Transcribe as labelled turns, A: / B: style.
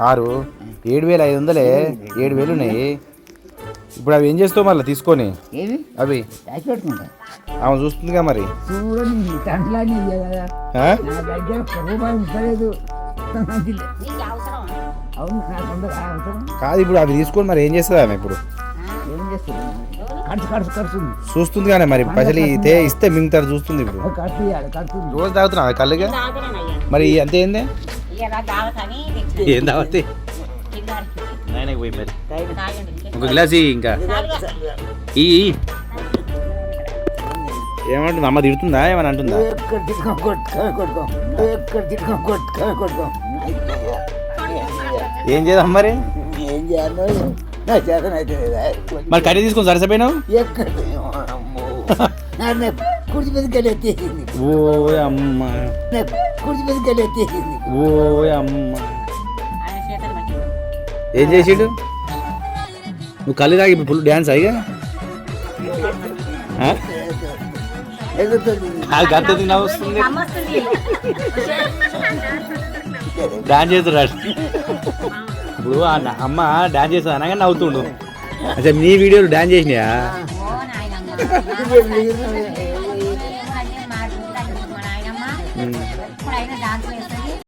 A: ఆరు
B: ఏడు వేలు ఐదు వందలే? ఏడు వేలు ఉన్నాయి. ఇప్పుడు అవి ఏం చేస్తావు మళ్ళీ తీసుకొని? అవి? ఆమె చూస్తుందిగా మరి.
A: కదా.
B: ఇప్పుడు అవి తీసుకొని మరి ఏం చేస్తుంది ఆమె ఇప్పుడు?
A: ఏం చేస్తుంది?
B: కానీ మరి పైసలు ఇతే ఇస్తే మింగుతారు చూస్తుంది ఇప్పుడు. రోజు తాగుతున్నావు కళ్ళుగా? మరి అంతే ఏందే? ఏం తాగుతాయి? నాయనకి పోయి మరి. ఒక గ్లాస్ ఇంకా. ఈ ఏమంటుంది? అమ్మ తిడుతుందా? ఏమని అంటుందా? ఏం చేద్దాం మరి?
A: ఏం చేయాలో నా చేతనైతే
B: మరి కర్రీ తీసుకొని సరసపోయినావు?
A: ఎక్కడ కుర్చీ మీద గడి ఎత్తేసింది.
B: ఓ అమ్మ. ఓ అమ్మ. ఏం చేసిండు? నువ్వు కళ్ళు తాగి ఫుల్ డ్యాన్స్ అయ్యా? గంట తిన్నా వస్తుంది. డాన్స్ చేస్తున్నాడు ఇప్పుడు అమ్మ డాన్స్ చేస్తుంది అనగా నవ్వుతుండు. అచ్చా నీ వీడియోలు డాన్స్ చేసినాయా? ఇప్పుడు అయినా డాన్స్ వేస్తుంది